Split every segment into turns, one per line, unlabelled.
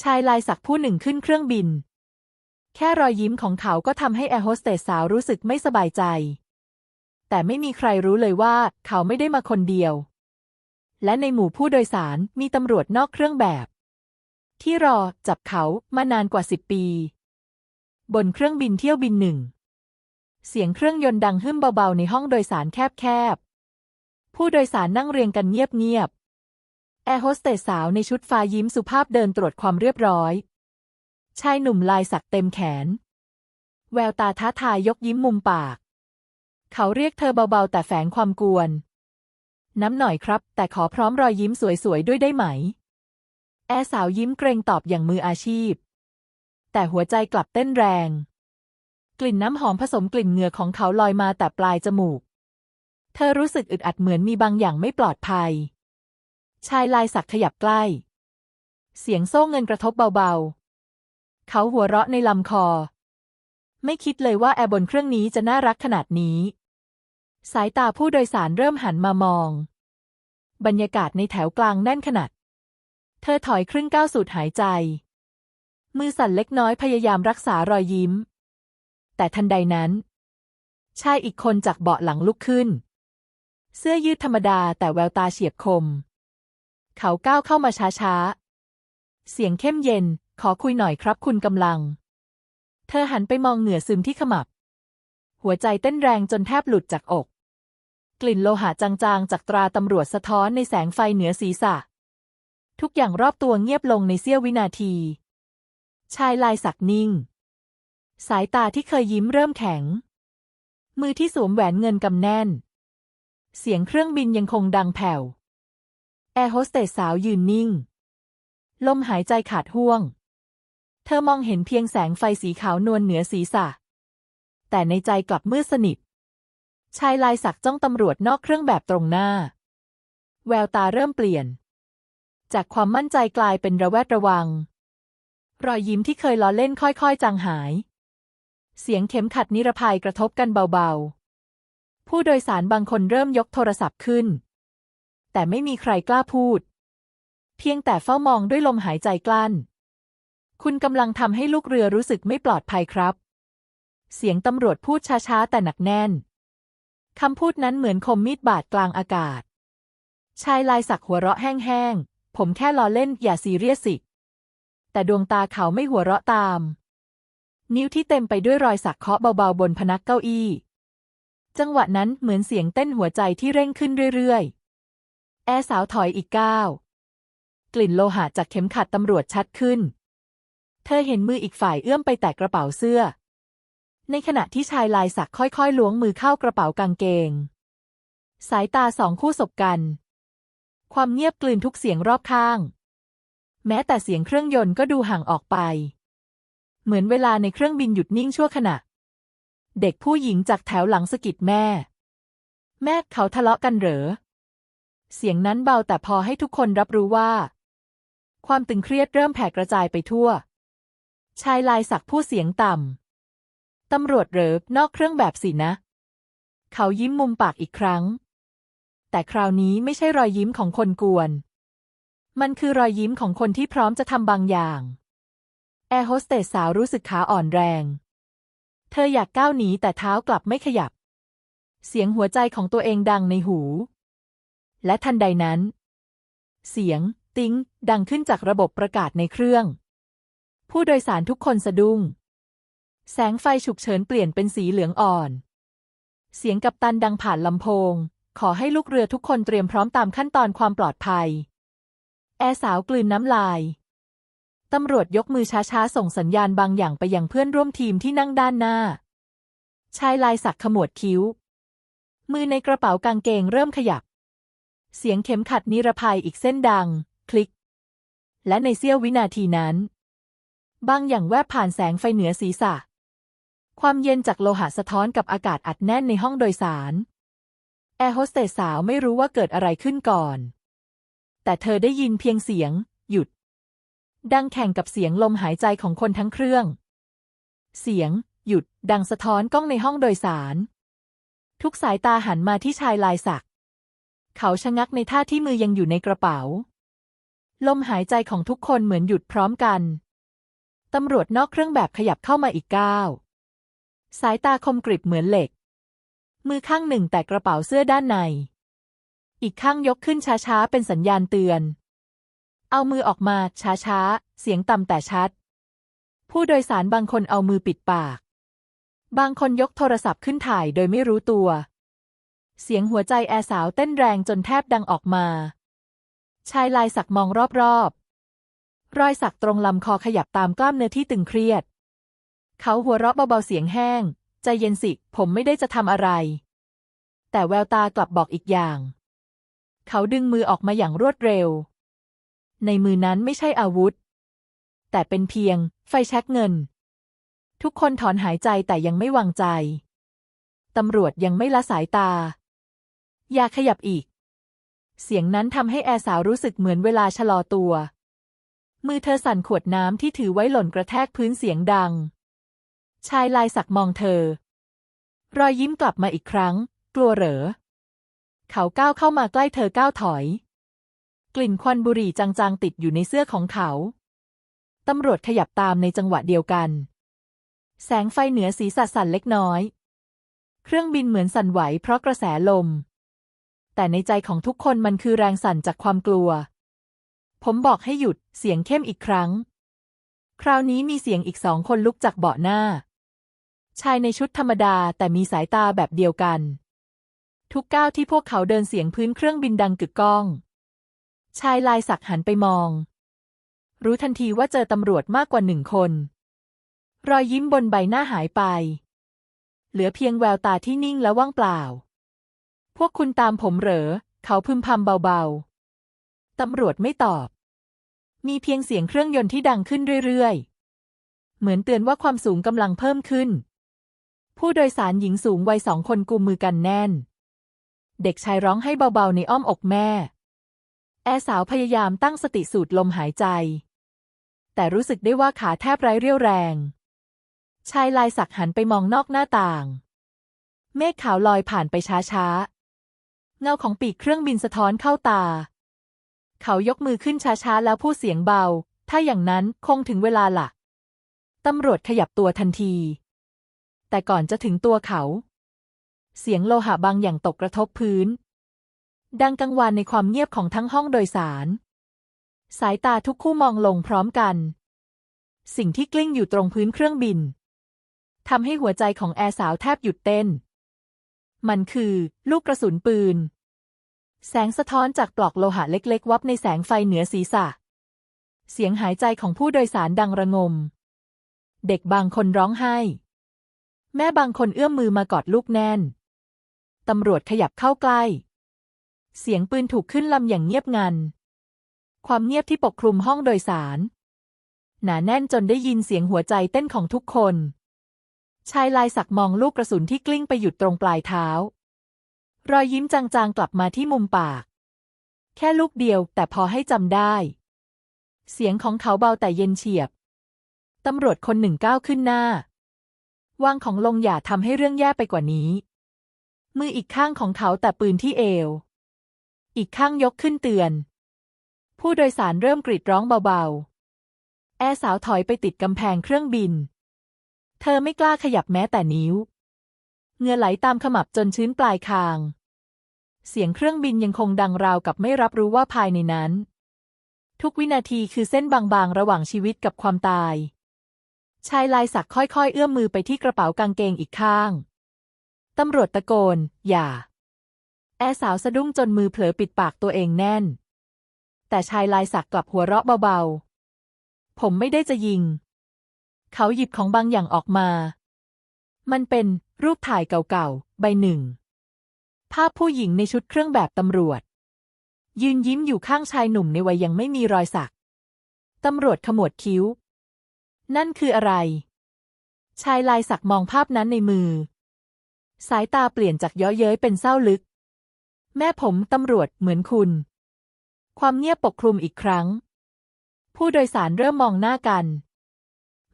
ชายลายสักผู้หนึ่งขึ้นเครื่องบิน แค่รอยยิ้มของเขาก็ทำให้แอร์โฮสเตสสาวรู้สึกไม่สบายใจ แต่ไม่มีใครรู้เลยว่าเขาไม่ได้มาคนเดียว และในหมู่ผู้โดยสารมีตำรวจนอกเครื่องแบบ ที่รอจับเขามานานกว่าสิบปี บนเครื่องบินเที่ยวบินหนึ่ง เสียงเครื่องยนต์ดังหึ่มเบาๆในห้องโดยสารแคบๆ ผู้โดยสารนั่งเรียงกันเงียบๆ แอร์โฮสเตสสาวในชุดฟ้ายิ้มสุภาพเดินตรวจความเรียบร้อย ชายหนุ่มลายสักเต็มแขน แววตาท้าทายยกยิ้มมุมปาก เขาเรียกเธอเบาๆ แต่แฝงความกวน น้ำหน่อยครับ แต่ขอพร้อมรอยยิ้มสวยๆ ด้วยได้ไหม แอร์สาวยิ้มเกรงตอบอย่างมืออาชีพ แต่หัวใจกลับเต้นแรง กลิ่นน้ำหอมผสมกลิ่นเหงื่อของเขาลอยมาแต่ปลายจมูก เธอรู้สึกอึดอัดเหมือนมีบางอย่างไม่ปลอดภัย ชายลายสักขยับใกล้ เสียงโซ่เงินกระทบเบาๆ เขาหัวเราะในลำคอ ไม่คิดเลยว่าแอร์บนเครื่องนี้จะน่ารักขนาดนี้ สายตาผู้โดยสารเริ่มหันมามอง บรรยากาศในแถวกลางแน่นขนาด เธอถอยครึ่งก้าวสูดหายใจ มือสั่นเล็กน้อยพยายามรักษารอยยิ้ม แต่ทันใดนั้น ชายอีกคนจากเบาะหลังลุกขึ้น เสื้อยืดธรรมดาแต่แววตาเฉียบคม เขาก้าวเข้ามาช้าๆ เสียงเข้มเย็น ขอคุยหน่อยครับคุณกำลัง เธอหันไปมองเหงื่อซึมที่ขมับ หัวใจเต้นแรงจนแทบหลุดจากอก กลิ่นโลหะจางๆ จากตราตำรวจสะท้อนในแสงไฟเหนือศีรษะ ทุกอย่างรอบตัวเงียบลงในเสี้ยววินาที ชายลายสักนิ่ง สายตาที่เคยยิ้มเริ่มแข็ง มือที่สวมแหวนเงินกำแน่น เสียงเครื่องบินยังคงดังแผ่ว แอร์โฮสเตสสาวยืนนิ่ง ลมหายใจขาดห่วง เธอมองเห็นเพียงแสงไฟสีขาวนวลเหนือศีรษะ แต่ในใจกลับมืดสนิท ชายลายสักจ้องตำรวจนอกเครื่องแบบตรงหน้า แววตาเริ่มเปลี่ยน จากความมั่นใจกลายเป็นระแวดระวัง รอยยิ้มที่เคยล้อเล่นค่อยๆ จางหาย เสียงเข็มขัดนิรภัยกระทบกันเบาๆ ผู้โดยสารบางคนเริ่มยกโทรศัพท์ขึ้น แต่ไม่มีใครกล้าพูด เพียงแต่เฝ้ามองด้วยลมหายใจกลั้น คุณกำลังทำให้ลูกเรือรู้สึกไม่ปลอดภัยครับ เสียงตำรวจพูดช้าๆแต่หนักแน่นคำพูดนั้นเหมือนคมมีดบาดกลางอากาศ ชายลายสักหัวเราะแห้งๆ ผมแค่ล้อเล่นอย่าซีเรียสสิ แต่ดวงตาเขาไม่หัวเราะตาม นิ้วที่เต็มไปด้วยรอยสักเคาะเบาๆบนพนักเก้าอี้ จังหวะนั้นเหมือนเสียงเต้นหัวใจที่เร่งขึ้นเรื่อยๆ สาวถอยอีกก้าวกลิ่นโลหะจากเข็มขัดตำรวจชัดขึ้น เธอเห็นมืออีกฝ่ายเอื้อมไปแตะกระเป๋าเสื้อ ในขณะที่ชายลายสักค่อยๆล้วงมือเข้ากระเป๋ากางเกง สายตาสองคู่สบกัน ความเงียบกลืนทุกเสียงรอบข้าง แม้แต่เสียงเครื่องยนต์ก็ดูห่างออกไป เหมือนเวลาในเครื่องบินหยุดนิ่งชั่วขณะ เด็กผู้หญิงจากแถวหลังสะกิดแม่ แม่เขาทะเลาะกันเหรอ เสียงนั้นเบาแต่พอให้ทุกคนรับรู้ว่า ความตึงเครียดเริ่มแผ่กระจายไปทั่ว ชายลายสักผู้เสียงต่ำ ตำรวจเหรอนอกเครื่องแบบสินะ เขายิ้มมุมปากอีกครั้ง แต่คราวนี้ไม่ใช่รอยยิ้มของคนกวน มันคือรอยยิ้มของคนที่พร้อมจะทำบางอย่าง แอร์โฮสเตสสาวรู้สึกขาอ่อนแรง เธออยากก้าวหนีแต่เท้ากลับไม่ขยับ เสียงหัวใจของตัวเองดังในหู และทันใดนั้น เสียง ติ้ง ดังขึ้นจากระบบประกาศในเครื่อง ผู้โดยสารทุกคนสะดุ้ง แสงไฟฉุกเฉินเปลี่ยนเป็นสีเหลืองอ่อน เสียงกัปตันดังผ่านลำโพง ขอให้ลูกเรือทุกคนเตรียมพร้อมตามขั้นตอนความปลอดภัย แอร์สาวกลืนน้ำลายตำรวจยกมือช้าๆ ส่งสัญญาณบางอย่างไปยังเพื่อนร่วมทีมที่นั่งด้านหน้า ชายลายสักขมวดคิ้ว มือในกระเป๋ากางเกงเริ่มขยับ เสียงเข็มขัดนิรภัยอีกเส้นดัง คลิก และในเสี้ยววินาทีนั้น บางอย่างแวบผ่านแสงไฟเหนือศีรษะ ความเย็นจากโลหะสะท้อนกับอากาศอัดแน่นในห้องโดยสาร แอร์โฮสเตสสาวไม่รู้ว่าเกิดอะไรขึ้นก่อน แต่เธอได้ยินเพียงเสียง หยุด ดังแข่งกับเสียงลมหายใจของคนทั้งเครื่อง เสียง หยุด ดังสะท้อนกล้องในห้องโดยสาร ทุกสายตาหันมาที่ชายลายสัก เขาชะงักในท่าที่มือยังอยู่ในกระเป๋า ลมหายใจของทุกคนเหมือนหยุดพร้อมกัน ตำรวจนอกเครื่องแบบขยับเข้ามาอีกก้าวสายตาคมกริบเหมือนเหล็ก มือข้างหนึ่งแตะกระเป๋าเสื้อด้านใน อีกข้างยกขึ้นช้าๆ เป็นสัญญาณเตือน เอามือออกมาช้าๆ เสียงต่ำแต่ชัด ผู้โดยสารบางคนเอามือปิดปาก บางคนยกโทรศัพท์ขึ้นถ่ายโดยไม่รู้ตัว เสียงหัวใจแอร์สาวเต้นแรงจนแทบดังออกมา ชายลายสักมองรอบๆ รอยสักตรงลำคอขยับตามกล้ามเนื้อที่ตึงเครียด เขาหัวเราะเบาๆเสียงแห้ง ใจเย็นสิ ผมไม่ได้จะทำอะไร แต่แววตากลับบอกอีกอย่าง เขาดึงมือออกมาอย่างรวดเร็ว ในมือนั้นไม่ใช่อาวุธ แต่เป็นเพียง ไฟแช็กเงิน ทุกคนถอนหายใจแต่ยังไม่วางใจ ตำรวจยังไม่ละสายตา อย่าขยับอีก เสียงนั้นทำให้แอร์สาวรู้สึกเหมือนเวลาชะลอตัว มือเธอสั่นขวดน้ำที่ถือไว้หล่นกระแทกพื้นเสียงดัง ชายลายสักมองเธอ รอยยิ้มกลับมาอีกครั้ง กลัวเหรอ เขาก้าวเข้ามาใกล้เธอก้าวถอย กลิ่นควันบุหรี่จางๆติดอยู่ในเสื้อของเขาตำรวจขยับตามในจังหวะเดียวกัน แสงไฟเหนือศีรษะสั่นเล็กน้อย เครื่องบินเหมือนสั่นไหวเพราะกระแสลม แต่ในใจของทุกคนมันคือแรงสั่นจากความกลัว ผมบอกให้หยุด เสียงเข้มอีกครั้ง คราวนี้มีเสียงอีกสองคนลุกจากเบาะหน้า ชายในชุดธรรมดาแต่มีสายตาแบบเดียวกัน ทุกก้าวที่พวกเขาเดินเสียงพื้นเครื่องบินดังกึกก้อง ชายลายสักหันไปมอง รู้ทันทีว่าเจอตำรวจมากกว่าหนึ่งคน รอยยิ้มบนใบหน้าหายไป เหลือเพียงแววตาที่นิ่งและว่างเปล่า วกคุณตามผมเหรอ เขาพึมพำเบาๆ ตำรวจไม่ตอบ มีเพียงเสียงเครื่องยนต์ที่ดังขึ้นเรื่อยๆ เหมือนเตือนว่าความสูงกำลังเพิ่มขึ้น ผู้โดยสารหญิงสูงวัยสองคนกุมมือกันแน่น เด็กชายร้องให้เบาๆในอ้อมอกแม่ แอสาวพยายามตั้งสติสูดลมหายใจ แต่รู้สึกได้ว่าขาแทบไร้เรี่ยวแรง ชายลายสักหันไปมองนอกหน้าต่าง เมฆขาวลอยผ่านไปช้าๆ เงาของปีกเครื่องบินสะท้อนเข้าตา เขายกมือขึ้นช้าๆ แล้วพูดเสียงเบา ถ้าอย่างนั้นคงถึงเวลาละตำรวจขยับตัวทันที แต่ก่อนจะถึงตัวเขา เสียงโลหะบางอย่างตกกระทบพื้น ดังกังวานในความเงียบของทั้งห้องโดยสาร สายตาทุกคู่มองลงพร้อมกัน สิ่งที่กลิ้งอยู่ตรงพื้นเครื่องบินทำให้หัวใจของแอร์สาวแทบหยุดเต้น มันคือ ลูกกระสุนปืน แสงสะท้อนจากปลอกโลหะเล็ก ๆ วับในแสงไฟเหนือศีรษะ เสียงหายใจของผู้โดยสารดังระงม เด็กบางคนร้องไห้ แม่บางคนเอื้อมมือมากอดลูกแน่น ตำรวจขยับเข้าใกล้ เสียงปืนถูกขึ้นลำอย่างเงียบงัน ความเงียบที่ปกคลุมห้องโดยสาร หนาแน่นจนได้ยินเสียงหัวใจเต้นของทุกคน ชายลายสักมองลูกกระสุนที่กลิ้งไปหยุดตรงปลายเท้า รอยยิ้มจางๆกลับมาที่มุมปาก แค่ลูกเดียวแต่พอให้จำได้ เสียงของเขาเบาแต่เย็นเฉียบ ตำรวจคนหนึ่งก้าวขึ้นหน้า วางของลงอย่าทำให้เรื่องแย่ไปกว่านี้ มืออีกข้างของเขาแต่ปืนที่เอว อีกข้างยกขึ้นเตือน ผู้โดยสารเริ่มกรีดร้องเบาๆ แอร์สาวถอยไปติดกำแพงเครื่องบิน เธอไม่กล้าขยับแม้แต่นิ้ว เงื่อไหลตามขมับจนชื้นปลายคาง เสียงเครื่องบินยังคงดังราวกับไม่รับรู้ว่าภายในนั้น ทุกวินาทีคือเส้นบางๆ ระหว่างชีวิตกับความตาย ชายลายสักค่อยๆ เอื้อมมือไปที่กระเป๋ากางเกงอีกข้าง ตำรวจตะโกน อย่า แอร์สาวสะดุ้งจนมือเผลอปิดปากตัวเองแน่น แต่ชายลายสักกลับหัวเราะเบาๆ ผมไม่ได้จะยิง เขาหยิบของบางอย่างออกมา มันเป็นรูปถ่ายเก่าๆ ใบหนึ่ง ภาพผู้หญิงในชุดเครื่องแบบตำรวจ ยืนยิ้มอยู่ข้างชายหนุ่มในวัยยังไม่มีรอยสัก ตำรวจขมวดคิ้ว นั่นคืออะไร ชายลายสักมองภาพนั้นในมือ สายตาเปลี่ยนจากเย้อเย้ยเป็นเศร้าลึก แม่ผมตำรวจเหมือนคุณ ความเงียบปกคลุมอีกครั้ง ผู้โดยสารเริ่มมองหน้ากัน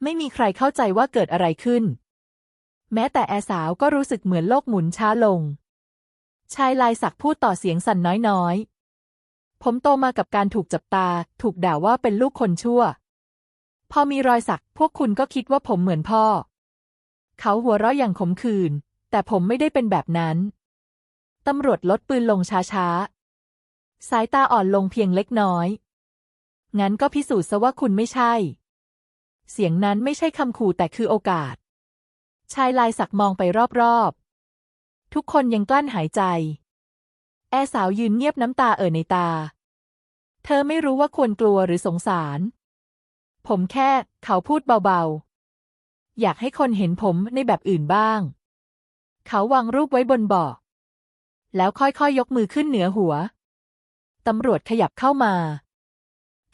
ไม่มีใครเข้าใจว่าเกิดอะไรขึ้น แม้แต่แอร์สาวก็รู้สึกเหมือนโลกหมุนช้าลง ชายลายสักพูดต่อเสียงสั่นน้อยๆ ผมโตมากับการถูกจับตา ถูกด่าว่าเป็นลูกคนชั่ว พอมีรอยสัก พวกคุณก็คิดว่าผมเหมือนพ่อ เขาหัวเราะอย่างขมขื่นแต่ผมไม่ได้เป็นแบบนั้น ตำรวจลดปืนลงช้าๆ สายตาอ่อนลงเพียงเล็กน้อย งั้นก็พิสูจน์ซะว่าคุณไม่ใช่ เสียงนั้นไม่ใช่คำขู่แต่คือโอกาส ชายลายสักมองไปรอบๆ ทุกคนยังกลั้นหายใจ แอสาวยืนเงียบน้ำตาเอ่อในตา เธอไม่รู้ว่าควรกลัวหรือสงสาร ผมแค่เขาพูดเบาๆ อยากให้คนเห็นผมในแบบอื่นบ้าง เขาวางรูปไว้บนเบาะแล้วค่อยๆยยกมือขึ้นเหนือหัว ตำรวจขยับเข้ามา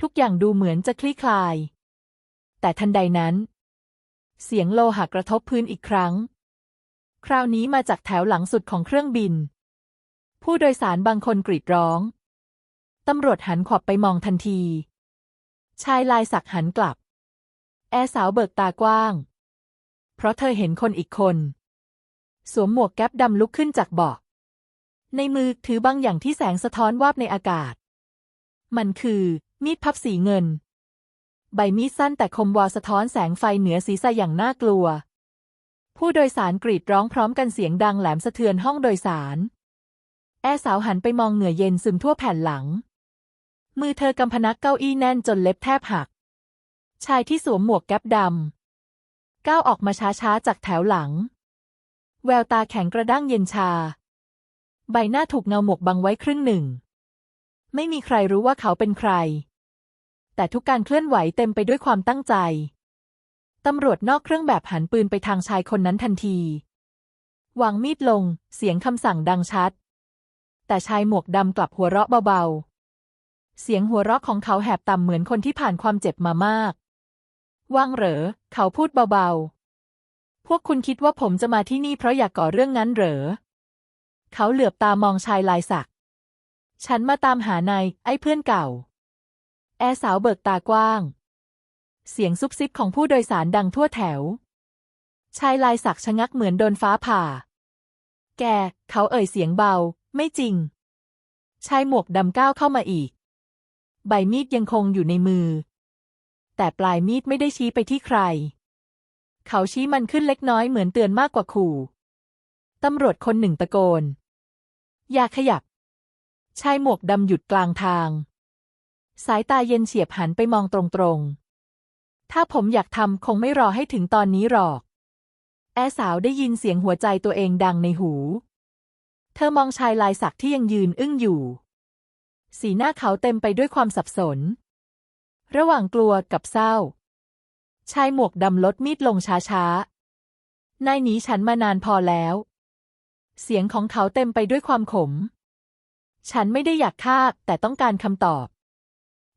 ทุกอย่างดูเหมือนจะคลี่คลาย แต่ทันใดนั้น เสียงโลหะกระทบพื้นอีกครั้ง คราวนี้มาจากแถวหลังสุดของเครื่องบิน ผู้โดยสารบางคนกรีดร้อง ตำรวจหันขวับไปมองทันที ชายลายสักหันกลับ แอร์สาวเบิกตากว้าง เพราะเธอเห็นคนอีกคน สวมหมวกแก๊ปดำลุกขึ้นจากเบาะในมือถือบางอย่างที่แสงสะท้อนวาบในอากาศ มันคือมีดพับสีเงิน ใบมีดสั้นแต่คมวาวสะท้อนแสงไฟเหนือศีรษะอย่างน่ากลัว ผู้โดยสารกรีดร้องพร้อมกันเสียงดังแหลมสะเทือนห้องโดยสาร แอร์สาวหันไปมองเหงื่อเย็นซึมทั่วแผ่นหลัง มือเธอกำพนักเก้าอี้แน่นจนเล็บแทบหัก ชายที่สวมหมวกแก๊ปดำก้าวออกมาช้าๆจากแถวหลัง แววตาแข็งกระด้างเย็นชา ใบหน้าถูกเงาหมวกบังไว้ครึ่งหนึ่ง ไม่มีใครรู้ว่าเขาเป็นใคร แต่ทุกการเคลื่อนไหวเต็มไปด้วยความตั้งใจ ตำรวจนอกเครื่องแบบหันปืนไปทางชายคนนั้นทันที วางมีดลง เสียงคำสั่งดังชัด แต่ชายหมวกดำกลับหัวเราะเบาๆ เสียงหัวเราะของเขาแหบต่ำเหมือนคนที่ผ่านความเจ็บมามาก ว่างเหรอ เขาพูดเบาๆ พวกคุณคิดว่าผมจะมาที่นี่เพราะอยากก่อเรื่องนั้นเหรอ เขาเหลือบตามองชายลายสัก ฉันมาตามหานายไอ้เพื่อนเก่า ร์สาวเบิกตากว้าง เสียงซุบซิบของผู้โดยสารดังทั่วแถว ชายลายสักชะงักเหมือนโดนฟ้าผ่า แก เขาเอ่ยเสียงเบา ไม่จริง ชายหมวกดำก้าวเข้ามาอีก ใบมีดยังคงอยู่ในมือ แต่ปลายมีดไม่ได้ชี้ไปที่ใคร เขาชี้มันขึ้นเล็กน้อยเหมือนเตือนมากกว่าขู่ตำรวจคนหนึ่งตะโกน อย่าขยับ ชายหมวกดำหยุดกลางทาง สายตาเย็นเฉียบหันไปมองตรงๆ ถ้าผมอยากทำคงไม่รอให้ถึงตอนนี้หรอก แอสาวได้ยินเสียงหัวใจตัวเองดังในหู เธอมองชายลายสักที่ยังยืนอึ้งอยู่ สีหน้าเขาเต็มไปด้วยความสับสน ระหว่างกลัวกับเศร้า ชายหมวกดำลดมีดลงช้าๆ นายหนีฉันมานานพอแล้ว เสียงของเขาเต็มไปด้วยความขม ฉันไม่ได้อยากฆ่าแต่ต้องการคำตอบ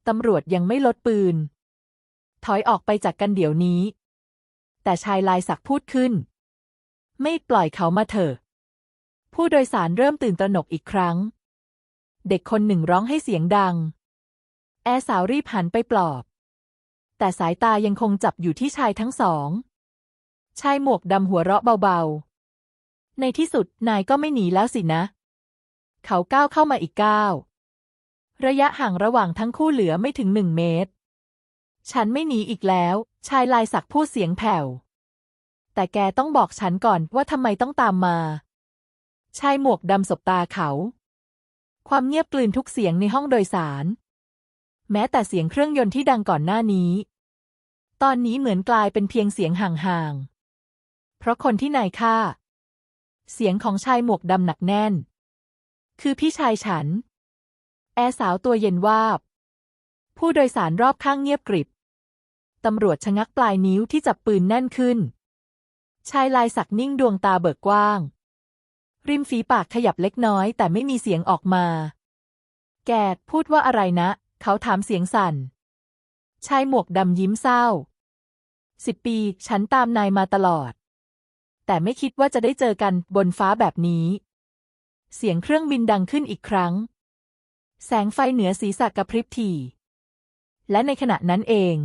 ตำรวจยังไม่ลดปืน ถอยออกไปจากกันเดี๋ยวนี้ แต่ชายลายสักพูดขึ้น ไม่ปล่อยเขามาเถอะ ผู้โดยสารเริ่มตื่นตระหนกอีกครั้ง เด็กคนหนึ่งร้องให้เสียงดัง แอร์สาวรีบหันไปปลอบ แต่สายตายังคงจับอยู่ที่ชายทั้งสอง ชายหมวกดำหัวเราะเบาๆ ในที่สุดนายก็ไม่หนีแล้วสินะ เขาก้าวเข้ามาอีกก้าว ระยะห่างระหว่างทั้งคู่เหลือไม่ถึงหนึ่งเมตร ฉันไม่หนีอีกแล้ว ชายลายสักพูดเสียงแผ่ว แต่แกต้องบอกฉันก่อนว่าทำไมต้องตามมา ชายหมวกดำสบตาเขา ความเงียบกลืนทุกเสียงในห้องโดยสาร แม้แต่เสียงเครื่องยนต์ที่ดังก่อนหน้านี้ ตอนนี้เหมือนกลายเป็นเพียงเสียงห่างๆ เพราะคนที่นายฆ่า เสียงของชายหมวกดำหนักแน่น คือพี่ชายฉัน แอร์สาวตัวเย็นวาบ ผู้โดยสารรอบข้างเงียบกริบ ตำรวจชะงักปลายนิ้วที่จับปืนแน่นขึ้น ชายลายสักนิ่งดวงตาเบิกกว้าง ริมฝีปากขยับเล็กน้อยแต่ไม่มีเสียงออกมา แกพูดว่าอะไรนะ เขาถามเสียงสั่น ชายหมวกดำยิ้มเศร้า สิบปีฉันตามนายมาตลอด แต่ไม่คิดว่าจะได้เจอกันบนฟ้าแบบนี้ เสียงเครื่องบินดังขึ้นอีกครั้ง แสงไฟเหนือศีรษะกระพริบที และในขณะนั้นเอง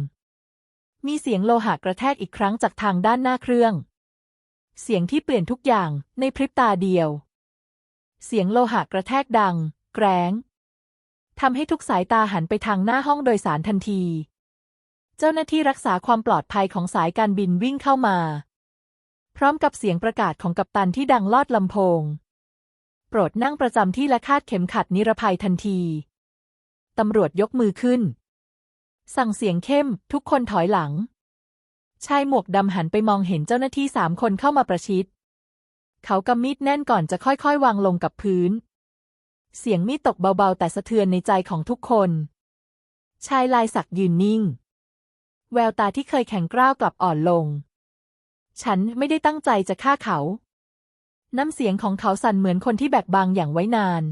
มีเสียงโลหะกระแทกอีกครั้งจากทางด้านหน้าเครื่อง เสียงที่เปลี่ยนทุกอย่างในพริบตาเดียว เสียงโลหะกระแทกดัง แกร้งทำให้ทุกสายตาหันไปทางหน้าห้องโดยสารทันที เจ้าหน้าที่รักษาความปลอดภัยของสายการบินวิ่งเข้ามา พร้อมกับเสียงประกาศของกัปตันที่ดังลอดลำโพง ปรดนั่งประจำที่และคาดเข็มขัดนิรภัยทันที ตำรวจยกมือขึ้น สั่งเสียงเข้ม ทุกคนถอยหลัง ชายหมวกดำหันไปมองเห็นเจ้าหน้าที่สามคนเข้ามาประชิด เขากำมีดแน่นก่อนจะค่อยๆ วางลงกับพื้น เสียงมีดตกเบาๆ แต่สะเทือนในใจของทุกคน ชายลายสักยืนนิ่ง แววตาที่เคยแข็งกร้าวกลับอ่อนลง ฉันไม่ได้ตั้งใจจะฆ่าเขา น้ำเสียงของเขาสั่นเหมือนคนที่แบกบางอย่างไว้นาน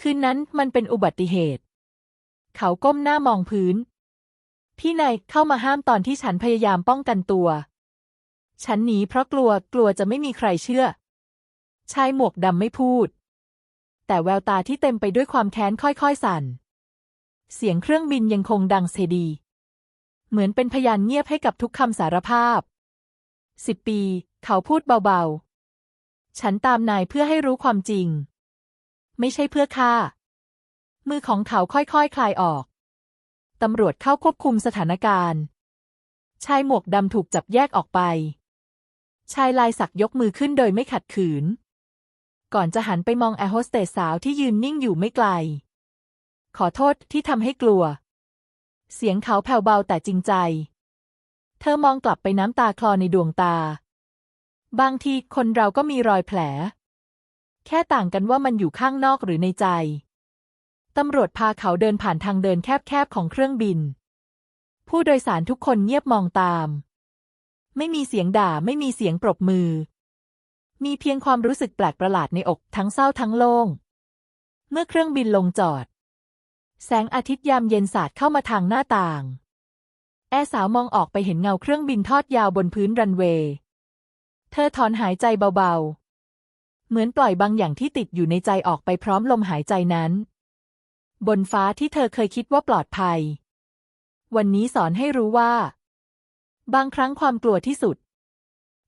คืนนั้นมันเป็นอุบัติเหตุ เขาก้มหน้ามองพื้น พี่นายเข้ามาห้ามตอนที่ฉันพยายามป้องกันตัว ฉันหนีเพราะกลัวกลัวจะไม่มีใครเชื่อ ชายหมวกดำไม่พูด แต่แววตาที่เต็มไปด้วยความแค้นค่อยๆสั่น เสียงเครื่องบินยังคงดังเซดี เหมือนเป็นพยานเงียบให้กับทุกคำสารภาพสิบปี เขาพูดเบาๆ ฉันตามนายเพื่อให้รู้ความจริง ไม่ใช่เพื่อฆ่า มือของเขาค่อยๆคคลายออก ตำรวจเข้าควบคุมสถานการณ์ ชายหมวกดำถูกจับแยกออกไป ชายลายสักยกมือขึ้นโดยไม่ขัดขืน ก่อนจะหันไปมองแอร์โฮสเตสสาวที่ยืนนิ่งอยู่ไม่ไกล ขอโทษที่ทำให้กลัว เสียงเขาแผ่วเบาแต่จริงใจ เธอมองกลับไปน้ำตาคลอในดวงตา บางทีคนเราก็มีรอยแผล แค่ต่างกันว่ามันอยู่ข้างนอกหรือในใจ ตำรวจพาเขาเดินผ่านทางเดินแคบๆของเครื่องบิน ผู้โดยสารทุกคนเงียบมองตาม ไม่มีเสียงด่าไม่มีเสียงปรบมือ มีเพียงความรู้สึกแปลกประหลาดในอกทั้งเศร้าทั้งโล่ง เมื่อเครื่องบินลงจอด แสงอาทิตย์ยามเย็นสาดเข้ามาทางหน้าต่าง แอร์สาวมองออกไปเห็นเงาเครื่องบินทอดยาวบนพื้นรันเวย์ เธอถอนหายใจเบาๆ เหมือนปล่อยบางอย่างที่ติดอยู่ในใจออกไปพร้อมลมหายใจนั้น บนฟ้าที่เธอเคยคิดว่าปลอดภัย วันนี้สอนให้รู้ว่า บางครั้งความกลัวที่สุด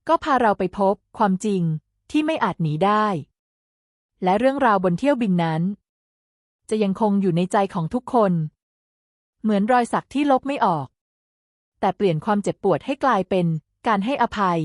ก็พาเราไปพบความจริงที่ไม่อาจหนีได้ และเรื่องราวบนเที่ยวบินนั้น จะยังคงอยู่ในใจของทุกคน เหมือนรอยสักที่ลบไม่ออก แต่เปลี่ยนความเจ็บปวดให้กลายเป็นการให้อภัย